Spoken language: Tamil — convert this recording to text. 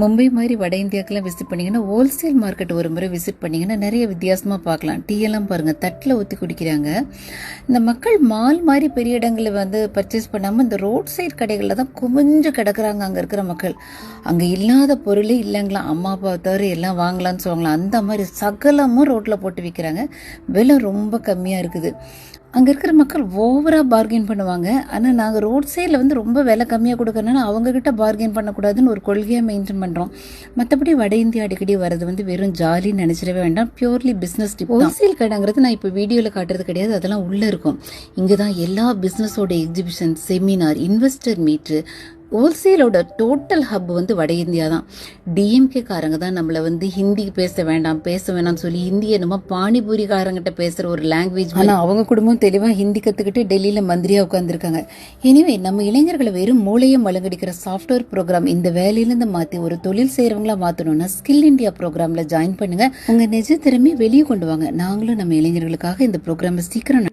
மும்பை மாதிரி வட இந்தியாக்கெல்லாம் விசிட் பண்ணீங்கன்னா ஹோல்சேல் மார்க்கெட் ஒரு முறை விசிட் பண்ணீங்கன்னா நிறைய வித்தியாசமாக பார்க்கலாம். டீ எல்லாம் பாருங்கள் தட்டில் ஊற்றி குடிக்கிறாங்க. இந்த மக்கள் மால் மாதிரி பெரிய இடங்களில் வந்து பர்ச்சேஸ் பண்ணாமல் இந்த ரோட் சைடு கடைகளில் தான் குமிஞ்சு கிடக்குறாங்க அங்கே இருக்கிற மக்கள். அங்கே இல்லாத பொருளே இல்லைங்களாம். அம்மா அப்பா தவிர எல்லாம் வாங்கலாம்னு சொல்லுவாங்களாம். அந்த மாதிரி சகலமும் ரோட்டில் போட்டு விற்கிறாங்க விலை ரொம்ப கம்மியாக இருக்குது. அங்கே இருக்கிற மக்கள் ஓவராக பார்கெயின் பண்ணுவாங்க. ஆனால் நாங்கள் ரோட் சைடில் வந்து ரொம்ப விலை கம்மியாக கொடுக்கறனால அவங்கக்கிட்ட பார்கெயின் பண்ணக்கூடாதுன்னு ஒரு கொள்கையாக மெயின்டைன் பண்ணுறோம் மற்றபடி வட இந்தியா அடிக்கடி வர்றது வந்து வெறும் ஜாலின்னு நினச்சிடவே வேண்டாம். பியூர்லி பிஸ்னஸ் டிப் ஹோல்சேல் கடைங்கிறது நான் இப்போ வீடியோவில் காட்டுறது கிடையாது. அதெல்லாம் உள்ளே இருக்கும். இங்கே தான் எல்லா பிஸ்னஸோட எக்ஸிபிஷன் செமினார் இன்வெஸ்டர் மீட்ரு ஹோல்சேலோட டோட்டல் ஹப் வந்து வட இந்தியா தான். டிஎம்கே காரங்க தான் நம்மளை வந்து ஹிந்தி பேச வேண்டாம் பேச வேணாம்னு சொல்லி ஹிந்தி என்னமோ பானிபூரி காரங்கிட்ட பேசுகிற ஒரு லாங்குவேஜ் ஆனால் அவங்க குடும்பம் தெளிவாக ஹிந்தி கற்றுக்கிட்டு டெல்லியில் மந்திரியாக உட்காந்துருக்காங்க எனிவே நம்ம இளைஞர்களை வெறும் மூளையை மழுங்கடிக்கிற சாஃப்ட்வேர் ப்ரோக்ராம் இந்த வேலையிலேருந்து மாற்றி ஒரு தொழில் செய்கிறவங்களா மாற்றணும்னா ஸ்கில் இந்தியா ப்ரோக்ராமில் ஜாயின் பண்ணுங்கள் உங்கள் நிஜ திறமையை வெளியே கொண்டு வாங்க. நாங்களும் நம்ம இளைஞர்களுக்காக இந்த ப்ரோக்ராமை சீக்கிரம்